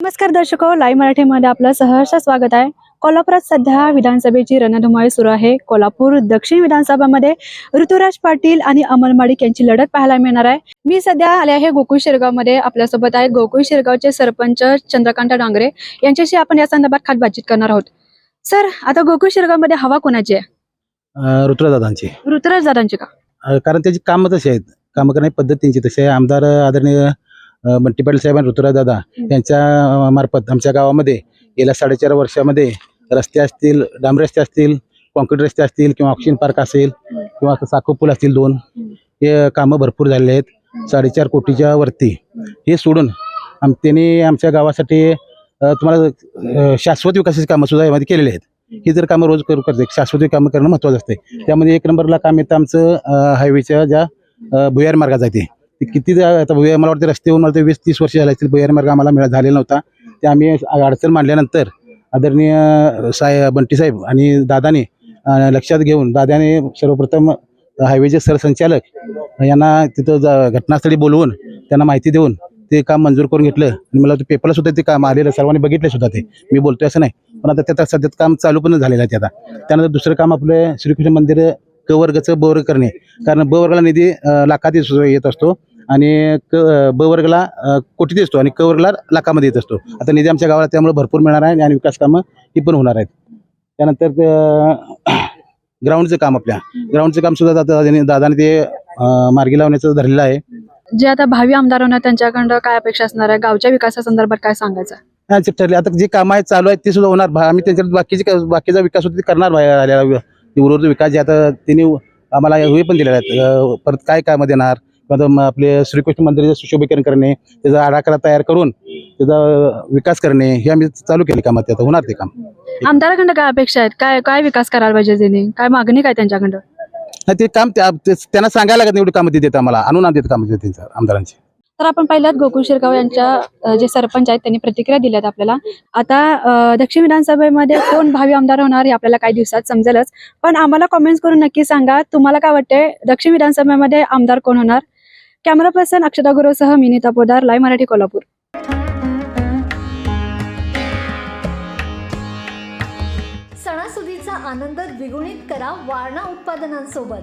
नमस्कार दर्शको लाईव्ह मराठीमध्ये आपलं सहर्ष स्वागत आहे. कोल्हापुरात सध्या विधानसभेची रणधुमाळी सुरू आहे. कोल्हापूर दक्षिण विधानसभामध्ये ऋतुराज पाटील आणि अमल माडिक यांची लढत पाहायला मिळणार आहे. मी सध्या आले आहे गोकुळ शिरगावमध्ये. आपल्यासोबत आहेत गोकुळ शिरगावचे सरपंच चंद्रकांत डांगरे. यांच्याशी आपण या संदर्भात खास बातचीत करणार आहोत. सर आता गोकुळ शिरगावमध्ये हवा कोणाची आहे? ऋतुरादादांची ऋतुराज दादांची का? कारण त्याची कामं तशी आहेत. कामं करण्याची पद्धत त्यांची तशी आहे. आमदार आदरणीय बंटी पाटील साहेब आणि ऋतुराज यांच्या मार्फत आमच्या गावामध्ये गेल्या साडेचार वर्षामध्ये रस्ते असतील डांब रस्ते असतील कॉन्क्रीट रस्ते असतील किंवा ऑक्सिजन पार्क असेल किंवा असं साखो पूल असतील दोन हे कामं भरपूर झालेले आहेत. साडेचार कोटीच्या वरती. हे सोडून आम त्यांनी आमच्या गावासाठी तुम्हाला शाश्वत विकासाची कामं सुद्धा यामध्ये केलेली आहेत. ही जर कामं रोज करू करते शाश्वत कामं करणं महत्त्वाचं असते. त्यामध्ये एक नंबरला काम येतं आमचं हायवेच्या ज्या भुयार मार्गाचा आहे ते किती आता भुयार मला वाटतं रस्ते होऊन मला ते वीस तीस वर्ष झाले असतील. भुयार मार्ग आम्हाला मिळा झालेला नव्हता. ते आम्ही अडचण मांडल्यानंतर आदरणीय साहेब बंटी साहेब आणि दादाने लक्षात घेऊन दादाने सर्वप्रथम हायवेचे सरसंचालक यांना तिथं जा- घटनास्थळी बोलवून त्यांना माहिती देऊन ते काम मंजूर करून घेतलं. आणि मला ते पेपरला सुद्धा ते काम आलेलं सर्वांनी बघितलं सुद्धा ते. मी बोलतोय असं नाही. पण आता त्यात सध्यात काम चालू पण झालेलं आहे ते आता. त्यानंतर दुसरं काम आपलं श्रीकृष्ण मंदिर क वर्गाचं ब वर्ग करणे. कारण ब वर्गाला निधी लाखात येत असतो आणि क ब वर्गाला कोटीत असतो आणि क वर्गाला लाखामध्ये येत असतो. आता निधी आमच्या गावाला त्यामुळे भरपूर मिळणार आहे आणि विकास कामं ही पण होणार आहेत. त्यानंतर ग्राउंडचं काम आपल्या. ग्राउंडचं काम सुद्धा दादा दादाने ते मार्गी लावण्याचं धरलेलं आहे. जे आता भावी आमदार होणार त्यांच्याकडं काय अपेक्षा असणार आहे? गावच्या विकासासंदर्भात काय सांगायचं? आहे? ठरले. आता जे कामं आहेत चालू आहेत ते सुद्धा होणार. आम्ही त्यांच्यात बाकीचे बाकीचा विकास होता ते करणार वि- उर्वरित विकास जे आता त्यांनी आम्हाला हे पण दिलेले आहेत परत काय कामं देणार किंवा आपले श्रीकृष्ण मंदिराचं सुशोभीकरण करणे त्याचा आराखडा तयार करून त्याचा विकास करणे हे आम्ही चालू केले कामात ते आता होणार ते काम. आमदाराकडं काय अपेक्षा आहेत? काय काय विकास करायला पाहिजे त्यांनी काय मागणी काय त्यांच्याकडं? नाही, ते काम त्या- ते- त्यांना सांगायला लागत नाही एवढी कामं ते देतात आम्हाला. आणून आणतात कामं ते त्यांच्या आमदारांची. तर आपण पाहिल्यात गोकुळ शिरगाव यांच्या जे सरपंच आहेत त्यांनी प्रतिक्रिया दिल्यात आपल्याला. आता दक्षिण विधानसभेमध्ये कोण भावी आमदार होणार हे आपल्याला काही दिवसात समजेलच. पण आम्हाला कमेंट्स करून नक्की सांगा तुम्हाला काय वाटतंय दक्षिण विधानसभेमध्ये आमदार कोण होणार? कॅमेरा पर्सन अक्षता गुरुसह मिनिता पोदार लाईव्ह मराठी कोल्हापूर. सणासुदीचा आनंद द्विगुणित करा वारणा उत्पादनांसोबत.